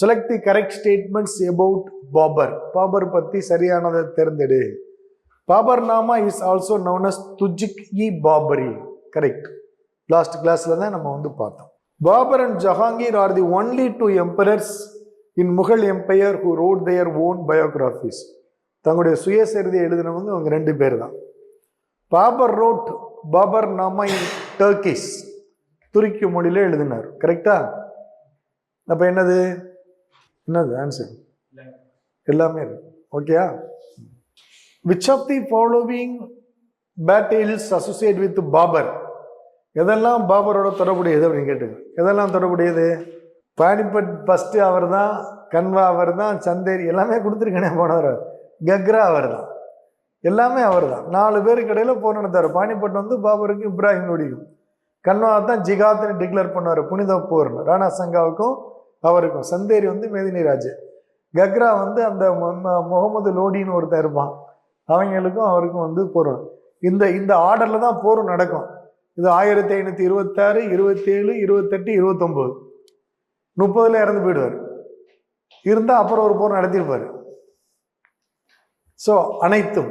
Select the correct statements about Babur Babur பற்றி சரியானதை தேர்ந்தெடு Baburnama is also known as Tuzuk i Babri correct last கிளாஸில் தான் நம்ம வந்து பார்த்தோம். Babur and Jahangir are the only two emperors in Mughal empire who wrote their own biographies தங்களுடைய சுயசரிதை எழுதினவங்க அவங்க ரெண்டு பேர் தான். Babur wrote Baburnama in Turkish துருக்கி மொழியில எழுதினார். கரெக்டா அப்போ என்னது? என்னது ஆன்சர் எல்லாமே இருக்கு. ஓகேயா which of the following battles associate with Babur எதெல்லாம் பாபரோட தொடர்புடையது அப்படின்னு கேட்டுங்க எதெல்லாம் தொடர்புடையது? பானிபட் ஃபஸ்ட்டு அவர் தான் கன்வா அவர் தான் சந்தேரி எல்லாமே கொடுத்துருக்கேனே போனவர் கக்ரா அவர் தான் எல்லாமே அவர் தான் நாலு பேருக்கு கடையில் போர் நடத்தார் பானிபட் வந்து பாபருக்கும் இப்ராஹிம் நொடிக்கும் கன்வா தான் ஜிகாத்னு டிக்ளேர் பண்ணுவார். புனித போர்னு. ராணா சங்காவுக்கும் அவருக்கும் சந்தேரி வந்து மேதினிராஜ் கக்ரா வந்து அந்த முகமது லோடின்னு ஒருத்தன் இருப்பான். அவங்களுக்கும் அவருக்கும் வந்து போர் இந்த இந்த ஆர்டரில் தான் போர் நடக்கும். இது ஆயிரத்தி ஐநூற்றி இருபத்தாறு இருபத்தேழு இருபத்தெட்டு இருபத்தொம்போது. முப்பதில் இறந்து போயிடுவார். இருந்தால் அப்புறம் ஒரு போர் நடத்தியிருப்பார். ஸோ அனைத்தும்